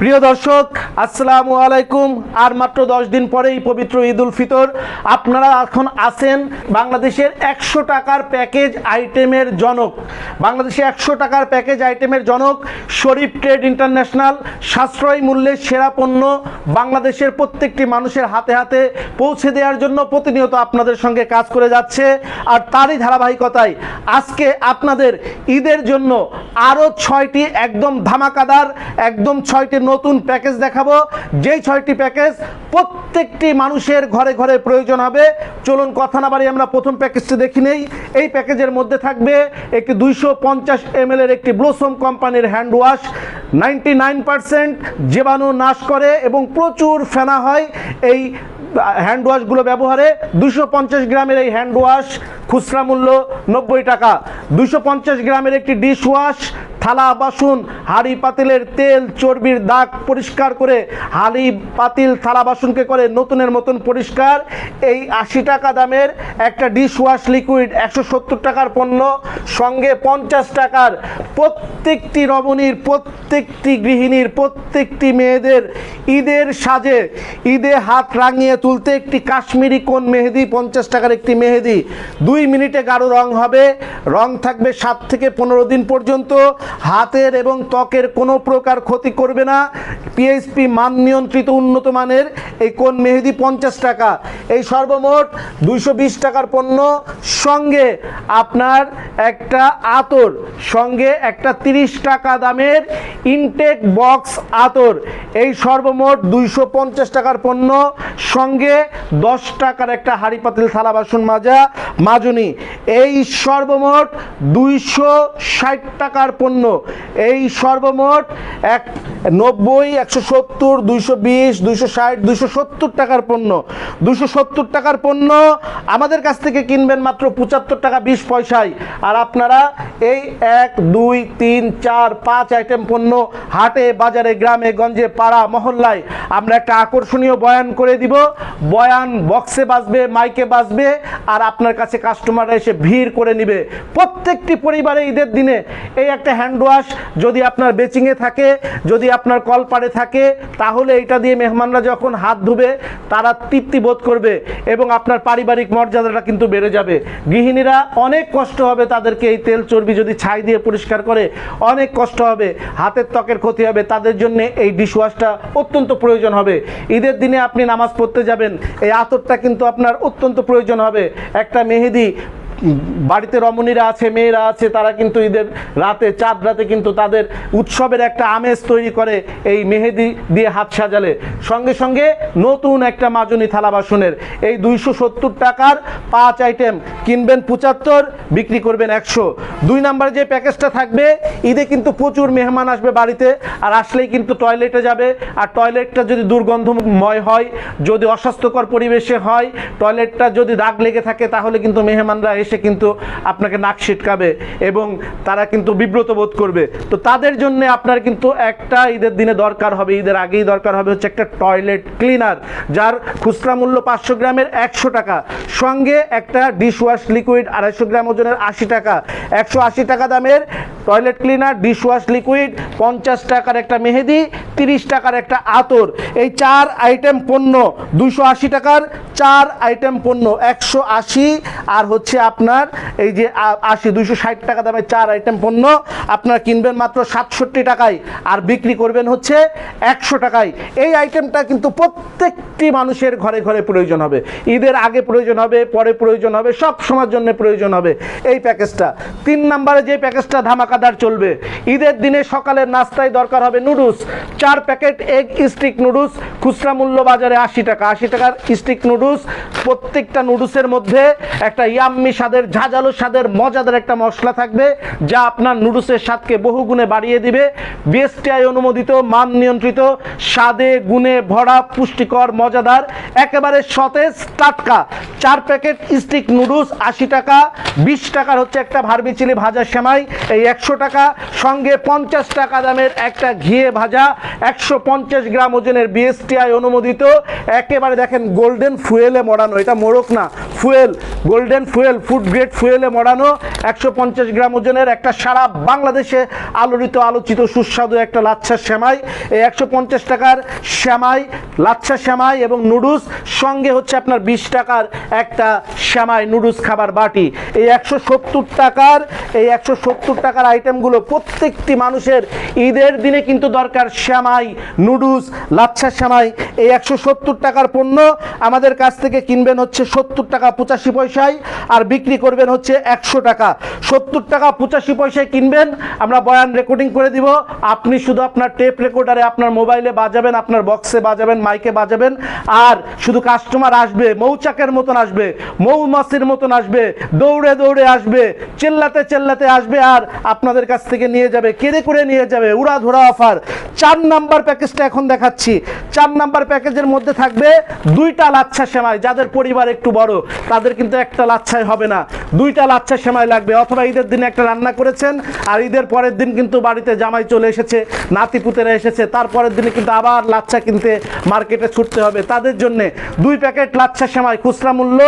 প্রিয় দর্শক, আসসালামু আলাইকুম। আর মাত্র দশ দিন পরেই পবিত্র ঈদ উল ফিতর। আপনারা এখন আছেন বাংলাদেশের একশো টাকার প্যাকেজ আইটেমের জনক। বাংলাদেশে একশো টাকার প্যাকেজ আইটেমের জনক শরীফ ট্রেড ইন্টারন্যাশনাল, সাশ্রয় মূল্যের সেরা পণ্য বাংলাদেশের প্রত্যেকটি মানুষের হাতে হাতে পৌঁছে দেওয়ার জন্য প্রতিনিয়ত আপনাদের সঙ্গে কাজ করে যাচ্ছে। আর তারই ধারাবাহিকতায় আজকে আপনাদের ঈদের জন্য আরও ছয়টি একদম ধামাকাদার, একদম ছয়টি নতুন প্যাকেজ দেখাবো। যেই ছয়টি প্যাকেজ প্রত্যেকটি মানুষের ঘরে ঘরে প্রয়োজন হবে। চলুন কথা না বাড়ি আমরা প্রথম প্যাকেজটি দেখি নেই। এই প্যাকেজের মধ্যে থাকবে একটি দুইশো পঞ্চাশ এম এর একটি ব্লোসম কোম্পানির hand wash. Ninety nine percent জীবাণু নাশ করে এবং প্রচুর ফেনা হয় এই হ্যান্ড ওয়াশগুলো ব্যবহারে। দুশো পঞ্চাশ গ্রামের এই হ্যান্ড ওয়াশ খুচরা মূল্য নব্বই টাকা। দুশো পঞ্চাশ গ্রামের একটি ডিশ ওয়াশ থালা, বাসন, হাঁড়ি পাতিলের তেল, চর্বির দাগ পরিষ্কার করে হাড়ি পাতিল, থালা, বাসনকে করে নতুনের মতন পরিষ্কার। এই আশি টাকা দামের একটা ডিশ ওয়াশ লিকুইড একশো সত্তর টাকার পণ্য, সঙ্গে পঞ্চাশ টাকার প্রত্যেকটি রমণীর, প্রত্যেকটি গৃহিণীর, প্রত্যেকটি মেয়েদের ঈদের সাজে, ঈদে হাত রাঙিয়ে তুলতে একটি কাশ্মীরি কোন মেহেদি, পঞ্চাশ টাকার একটি মেহেদি। দুই মিনিটে গাঢ় রং হবে, রং থাকবে সাত থেকে পনেরো দিন পর্যন্ত। হাতের এবং ত্বকের কোনো প্রকার ক্ষতি করবে না। পিএইচপি মান নিয়ন্ত্রিত উন্নত মানের এই কোন মেহেদি পঞ্চাশ টাকা? এই সর্বমোট দুইশো বিশ টাকার পণ্য, সঙ্গে আপনার একটা আতর, সঙ্গে একটা তিরিশ টাকা দামের ইনটেক বক্স আতর। এই সর্বমোট দুইশো পঞ্চাশ টাকার পণ্য, সঙ্গে দশ টাকার একটা হাঁড়ি পাতিল থালা বাসন মাজা, মাজনি। এই সর্বমোট দুইশো ষাট টাকার পণ্য এই সর্বমোট এক নব্বই, একশো সত্তর, দুইশো বিশ, দুইশো ষাট, দুইশো সত্তর টাকার পণ্য। দুশো সত্তর টাকার পণ্য আমাদের কাছ থেকে কিনবেন মাত্র পঁচাত্তর টাকা বিশ পয়সায়। আর আপনারা এই এক, দুই, তিন, চার, পাঁচ আইটেম পণ্য হাটে, বাজারে, গ্রামে, গঞ্জে, পাড়া, মহল্লায় আমরা একটা আকর্ষণীয় বয়ান করে দিব। বয়ান বক্সে বাজবে, মাইকে বাজবে, আর আপনার কাছে কাস্টমাররা এসে ভিড় করে নিবে। প্রত্যেকটি পরিবারে ঈদের দিনে এই একটা হ্যান্ড ওয়াশ যদি আপনার বেচিংয়ে থাকে, যদি আপনার কলপাড়ে থাকে, তাহলে এটা দিয়ে মেহমানরা যখন হাত ধুবে, তারা তৃপ্তি বোধ করবে এবং আপনার পারিবারিক মর্যাদাটা কিন্তু বেড়ে যাবে। গৃহিণীরা অনেক কষ্ট হবে তাদেরকে এই তেল চর্বি যদি ছাই দিয়ে পরিষ্কার করে, অনেক কষ্ট হবে, হাতের ত্বকের ক্ষতি হবে, তাদের জন্য এই ডিশওয়াশটা অত্যন্ত প্রয়োজন হবে। ঈদের দিনে আপনি নামাজ পড়তে যাবেন, এই আতরটা কিন্তু আপনার অত্যন্ত প্রয়োজন হবে। একটা মেহেদি বাড়িতে রমণীরা আছে, মেয়েরা আছে, তারা কিন্তু ঈদের রাতে, চাঁদ রাতে কিন্তু তাদের উৎসবের একটা আমেজ তৈরি করে এই মেহেদি দিয়ে হাত সাজালে। সঙ্গে সঙ্গে নতুন একটা মাজনী থালা বাসনের। এই দুইশো সত্তর টাকার পাঁচ আইটেম কিনবেন পঁচাত্তর, বিক্রি করবেন একশো। দুই নাম্বার যে প্যাকেজটা থাকবে, ঈদে কিন্তু প্রচুর মেহমান আসবে বাড়িতে, আর আসলেই কিন্তু টয়লেটে যাবে। আর টয়লেটটা যদি দুর্গন্ধময় হয়, যদি অস্বাস্থ্যকর পরিবেশে হয়, টয়লেটটা যদি দাগ লেগে থাকে, তাহলে কিন্তু মেহমানরা এসে কিন্তু আপনাকে নাক ছিটকাবে এবং তারা কিন্তু বিব্রত বোধ করবে। তো তাদের জন্য আপনার কিন্তু একটা ঈদের দিনে দরকার হবে, ঈদের আগেই দরকার হবে হচ্ছে একটা টয়লেট ক্লিনার যার খুচরা মূল্য পাঁচশো গ্রামের একশো টাকা। সঙ্গে একটা ডিশ ওয়াশ লিকুইড আড়াইশো গ্রাম ওজনের আশি টাকা। একশো আশি টাকা দামের toilet cleaner dish wash liquid পঞ্চাশ টাকার একটা মেহেদি, তিরিশ টাকার একটা আতর। এই চার আইটেম পণ্য দুশো আশি টাকার, চার আইটেম পণ্য একশো আশি। আর হচ্ছে আপনার এই যে আশি দুশো ষাট টাকা দামের চার আইটেম পণ্য। আপনার কিনবেন মাত্র সাতষট্টি টাকায় আর বিক্রি করবেন হচ্ছে একশো টাকায়। এই আইটেমটা কিন্তু প্রত্যেকটি মানুষের ঘরে ঘরে প্রয়োজন হবে। ঈদের আগে প্রয়োজন হবে, পরে প্রয়োজন হবে, সব সময়ের জন্য প্রয়োজন হবে। এই প্যাকেজটা তিন নম্বরে যে প্যাকেজটা ধামাকাদার চলবে। ঈদের দিনে সকালের নাস্তায় দরকার হবে নুডলস। চার প্যাকেট এগ স্টিক নুডলস, খুচরা মূল্য বাজারে আশি টাকা। আশি টাকার স্টিক নুডলস, প্রত্যেকটা নুডলসের মধ্যে একটা ইয়াম্মি স্বাদের, ঝাঁঝালো স্বাদের, মজাদার একটা মশলা থাকবে, যা আপনার নুডলসের স্বাদকে বহুগুণে বাড়িয়ে দিবে। বিএসটিআই অনুমোদিত, মান নিয়ন্ত্রিত, স্বাদে গুণে ভরা, পুষ্টিকর, মজাদার, একেবারে সতেজ, টাটকা। চার প্যাকেট স্টিক নুডলস, আশি টাকা। বিশ টাকার হচ্ছে একটা ভার্মিচিলি ভাজা সেমাই। এই একশো একশো টাকা, সঙ্গে পঞ্চাশ টাকা দামের একটা ঘিয়ে ভাজা, একশো পঞ্চাশ গ্রাম ওজনের বিএসটিআই অনুমোদিত। একেবারে দেখেন গোল্ডেন ফুয়েলে মরানো, এটা মোড়ক না fuel golden fuel food grade ফুয়েলে মরানো, একশো পঞ্চাশ গ্রাম ওজনের একটা সারা বাংলাদেশে আলোড়িত, আলোচিত, সুস্বাদু একটা লাচ্ছা শ্যামাই এই একশো পঞ্চাশ টাকার শ্যামাই লাচ্ছা শ্যামাই এবং নুডলস, সঙ্গে হচ্ছে আপনার বিশ টাকার একটা শ্যামাই নুডলস খাবার বাটি। এই একশো সত্তর টাকার, এই একশো সত্তর টাকার আইটেমগুলো প্রত্যেকটি মানুষের ঈদের দিনে কিন্তু দরকার সেমাই নুডলস, লাচ্ছা সেমাই এই একশো সত্তর টাকার পণ্য আমাদের কাছ থেকে কিনবেন হচ্ছে সত্তর টাকা পঁচাশি পয়সায় আর বিক্রি করবেন হচ্ছে একশো টাকা। সত্তর টাকা পঁচাশি পয়সায় কিনবেন, আমরা বয়ান রেকর্ডিং করে দিব। আপনি শুধু আপনার টেপ রেকর্ডারে আপনার মোবাইলে বাজাবেন, আপনার বক্সে বাজাবেন, মাইকে বাজাবেন। আর শুধু কাস্টমার আসবে, মৌচাকের মতন আসবে, মৌমাছির মতন আসবে, দৌড়ে দৌড়ে আসবে, চেল্লাতে চেল্লাতে আসবে। আর আপনাদের কাছ থেকে নিয়ে যাবে, কেড়ে করে নিয়ে যাবে উড়া ধরা অফার। চার নাম্বার প্যাকেজটা এখন দেখাচ্ছি। চার নাম্বার প্যাকেজের মধ্যে থাকবে দুইটা লাচ্ছা সেমাই, যাদের পরিবার একটু বড়, তাদের কিন্তু একটা লাচ্ছাই হবে না। দুইটা লাচ্ছা সেমাই লাগবে, অথবা ঈদের দিনে একটা রান্না করেছেন, আর ঈদের পরের দিন কিন্তু বাড়িতে জামাই চলে এসেছে, নাতিপুতেরা এসেছে তারপরের দিনে কিন্তু আবার লাচ্ছা কিনতে মার্কেটে ছুটতে হবে। তাদের জন্য দুই প্যাকেট লাচ্ছা সেমাই, খুচরা মূল্য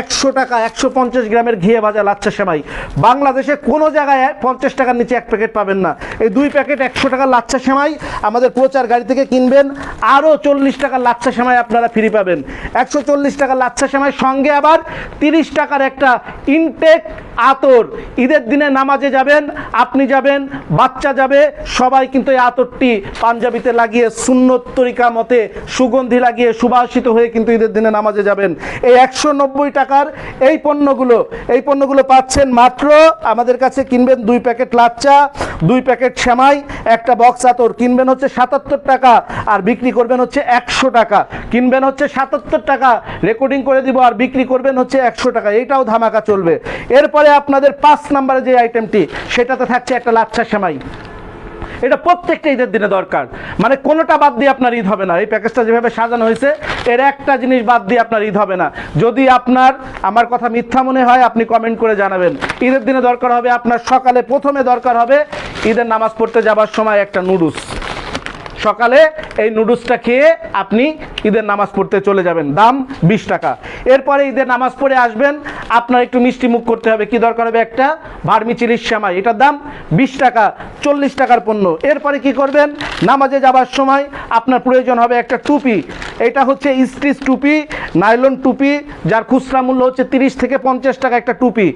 একশো টাকা, একশো পঞ্চাশ গ্রামের ঘিয়ে ভাজা লাচ্ছা সেমাই। বাংলাদেশে কোনো জায়গায় পঞ্চাশ টাকার নিচে এক প্যাকেট পাবেন না। এই দুই প্যাকেট একশো টাকার লাচ্ছা সেমাই আমাদের প্রচার গাড়ি থেকে কিনবেন। আরও চল্লিশ টাকার লাচ্ছা সেমাই আপনারা ফ্রি পাবেন। একশো চল্লিশ টাকার লাচ্ছা সেমাই, সঙ্গে আবার তিরিশ টাকার একটা ইনটেক আতর। ঈদের দিনে নামাজে যাবেন, আপনি যাবেন, বাচ্চা যাবে, সবাই কিন্তু এই আতরটি পাঞ্জাবিতে লাগিয়ে, সুন্নত তরিকা মতে, সুগন্ধি লাগিয়ে, সুবাসিত হয়ে কিন্তু ঈদের দিনে নামাজে যাবেন। এই একশো নব্বই টাকার এই পণ্যগুলো এই পণ্যগুলো পাচ্ছেন মাত্র আমাদের কাছে কিনবেন দুই প্যাকেট লাচ্চা, দুই প্যাকেট শ্যামাই একটা বক্স আতর। কিনবেন হচ্ছে সাতাত্তর টাকা আর বিক্রি করবেন হচ্ছে একশো টাকা। কিনবেন হচ্ছে সাতাত্তর টাকা, রেকর্ডিং করে দিব আর বিক্রি করবেন হচ্ছে একশো টাকা। এটাও ধামাকা চলবে। এরপরে আপনাদের পাঁচ নাম্বারে যে আইটেমটি সেটাতে থাকছে একটা লাচ্চা সেমাই। এটা প্রত্যেকটা ঈদের দিনে দরকার। মানে কোনোটা বাদ দিয়ে আপনার ঈদ হবে না। এই প্যাকেজটা যেভাবে সাজানো হয়েছে, এর একটা জিনিস বাদ দিয়ে আপনার ঈদ হবে না। যদি আপনার, আমার কথা মিথ্যা মনে হয়, আপনি কমেন্ট করে জানাবেন। ঈদের দিনে দরকার হবে আপনার সকালে প্রথমে দরকার হবে ঈদের নামাজ পড়তে যাবার সময় একটা নুডলস। সকালে এই নুডলসটা খেয়ে আপনি ঈদের নামাজ পড়তে চলে যাবেন। দাম বিশ টাকা। এরপরে ঈদের নামাজ পড়ে আসবেন আপনার একটু মিষ্টি মুখ করতে হবে। কি দরকার হবে একটা? ভার্মি চিলির শ্যামাই। এটার দাম বিশ টাকা, চল্লিশ টাকার পণ্য। এরপরে কি করবেন? নামাজে যাবার সময় আপনার প্রয়োজন হবে একটা টুপি। এটা হচ্ছে স্টিচ টুপি, নাইলন টুপি, যার খুচরা মূল্য হচ্ছে তিরিশ থেকে পঞ্চাশ টাকা একটা টুপি।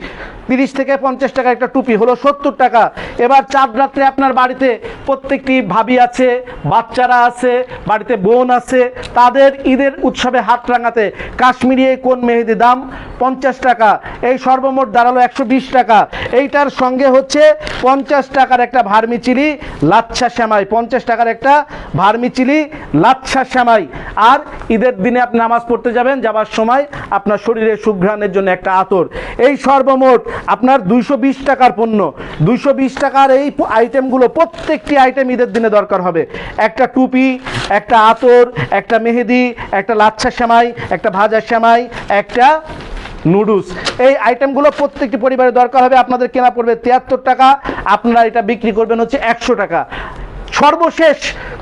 তিরিশ থেকে পঞ্চাশ টাকা একটা টুপি হলো সত্তর টাকা। এবার চাঁদ রাত্রে আপনার বাড়িতে প্রত্যেকটি ভাবি আছে, বাচ্চারা আছে, বাড়িতে বোন আছে, তাদের ঈদের উৎসবে হাত রাঙাতে কাশ্মীরি কোন মেহেদি দাম? পঞ্চাশ টাকা এই সর্বমোট দাঁড়াল একশো বিশ টাকা। এইটার সঙ্গে হচ্ছে পঞ্চাশ টাকার একটা ভার্মি চিলি, লাচ্ছা শ্যামাই। পঞ্চাশ টাকার একটা ভার্মি চিলি, লাচ্ছা শ্যামাই। আর ঈদের দিনে আপনি নামাজ পড়তে যাবেন, যাবার সময় আপনার শরীরে সুঘ্রাণের জন্য একটা আতর। এই সর্বমোট আপনার দুইশো বিশ টাকার পণ্য। দুইশো বিশ টাকার এই আইটেমগুলো, প্রত্যেকটি আইটেম ঈদের দিনে দরকার হবে। একটা টুপি, একটা আতর, একটা মেহেদি, একটা লাচ্ছা শ্যামাই, একটা ভাজা শ্যামাই, একটা নুডলস। এই আইটেমগুলো প্রত্যেকটি পরিবারের দরকার হবে, আপনাদের কেনা পড়বে তিয়াত্তর টাকা, আপনারা এটা বিক্রি করবেন হচ্ছে একশো টাকা। সর্বশেষ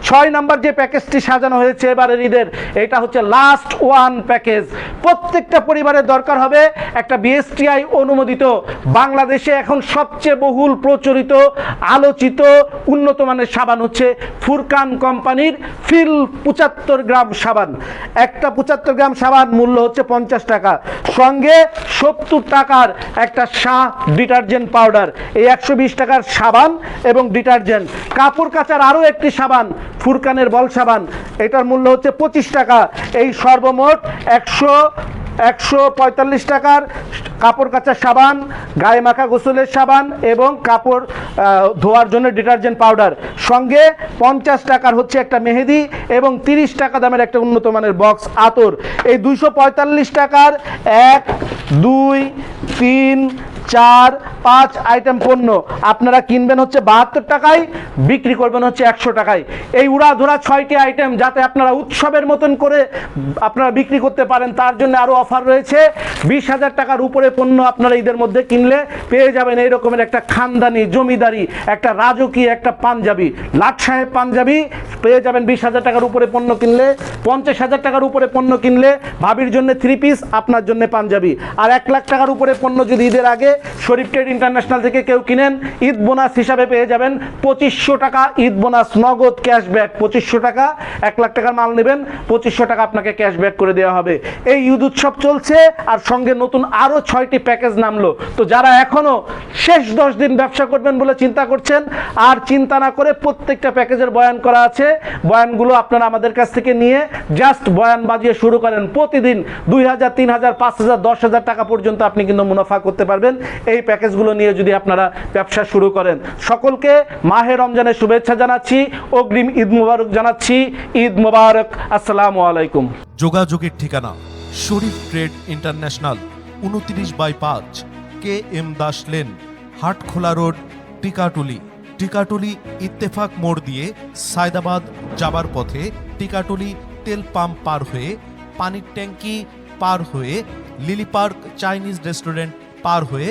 ছয় নাম্বার যে প্যাকেজটি সাজানো হয়েছে এবারের ঈদের, এটা হচ্ছে লাস্ট ওয়ান প্যাকেজ প্রত্যেকটা পরিবারের দরকার হবে একটা বিএসটিআই অনুমোদিত। বাংলাদেশে এখন সবচেয়ে বহুল প্রচলিত, আলোচিত, উন্নত মানের সাবান হচ্ছে ফুরকান কোম্পানির ফিল পঁচাত্তর গ্রাম সাবান। একটা পঁচাত্তর গ্রাম সাবান মূল্য হচ্ছে পঞ্চাশ টাকা। সঙ্গে সত্তর টাকার একটা শাহ ডিটারজেন্ট পাউডার। এই একশো বিশ টাকার সাবান এবং ডিটারজেন্ট। কাপড় কাচার আরও একটি সাবান, ফুরকানের বল সাবান। এটার মূল্য হচ্ছে পঁচিশ টাকা। এই সর্বমোট একশো একশো পঁয়তাল্লিশ টাকার কাপড় কাচার সাবান, গায়ে মাখা গোসলের সাবান এবং কাপড় ধোয়ার জন্য ডিটারজেন্ট পাউডার। সঙ্গে পঞ্চাশ টাকার হচ্ছে একটা মেহেদি এবং তিরিশ টাকা দামের একটা উন্নত মানের বক্স আতর। এই দুইশো পঁয়তাল্লিশ টাকার এক, দুই, তিন, চার পাঁচ আইটেম পণ্য আপনারা কিনবেন হচ্ছে বাহাত্তর টাকায়, বিক্রি করবেন হচ্ছে একশো টাকায়। এই উড়াধুরা ছয়টি আইটেম যাতে আপনারা উৎসবের মতন করে আপনারা বিক্রি করতে পারেন, তার জন্য আরও অফার রয়েছে। বিশ হাজার টাকার উপরে পণ্য আপনারা ঈদের মধ্যে কিনলে পেয়ে যাবেন এই রকমের একটা খানদানি, জমিদারি, একটা রাজকীয়, একটা পাঞ্জাবি। লাট সাহেব পাঞ্জাবি, পেয়ে যাবেন বিশ হাজার টাকার উপরে পণ্য কিনলে, পঞ্চাশ হাজার টাকার উপরে পণ্য কিনলে ভাবির জন্য থ্রি পিস আপনার জন্য পাঞ্জাবি। আর এক লাখ টাকার উপরে পণ্য যদি ঈদের আগে শরীফ ট্রেড ইন্টারন্যাশনাল থেকে কেউ কিনেন, ঈদ বোনাস হিসাবে পেয়ে যাবেন পঁচিশশো টাকা, ঈদ বোনাস নগদ ক্যাশব্যাক পঁচিশশো টাকা, এক লাখ টাকার মাল নেবেন, পঁচিশশো টাকা আপনাকে ক্যাশব্যাক করে দেওয়া হবে। এই ঈদ উৎসব চলছে আর সঙ্গে নতুন আরও ছয়টি প্যাকেজ নামলো। তো যারা এখনও শেষ দশ দিন ব্যবসা করবেন বলে চিন্তা করছেন, আর চিন্তা না করে প্রত্যেকটা প্যাকেজের বয়ান করা আছে, বয়ানগুলো আপনারা আমাদের কাছ থেকে নিয়ে জাস্ট বয়ান বাজিয়ে শুরু করেন। প্রতিদিন দুই হাজার, তিন হাজার, পাঁচ হাজার, দশ হাজার টাকা পর্যন্ত আপনি কিন্তু মুনাফা করতে পারবেন। এই প্যাকেজগুলো নিয়ে যদি আপনারা ব্যবসা শুরু করেন, সকলকে মাহে রমজানের শুভেচ্ছা জানাচ্ছি, অগ্রিম ঈদ মুবারক জানাচ্ছি, ঈদ মুবারক, আসসালামু আলাইকুম। যোগাযোগের ঠিকানা, শরীফ ট্রেড ইন্টারন্যাশনাল, উনত্রিশ বাই পাঁচ, K M Das lane, Hatkhola road, Tikatuli. Tikatuli Ittefaq মোড় দিয়ে সায়দাবাদ যাবার পথে টিকাটুলি তেল পাম্প পার হয়ে, পানির ট্যাঙ্কি পার হয়ে, লিলি পার্ক চাইনিজ রেস্টুরেন্ট পার হয়ে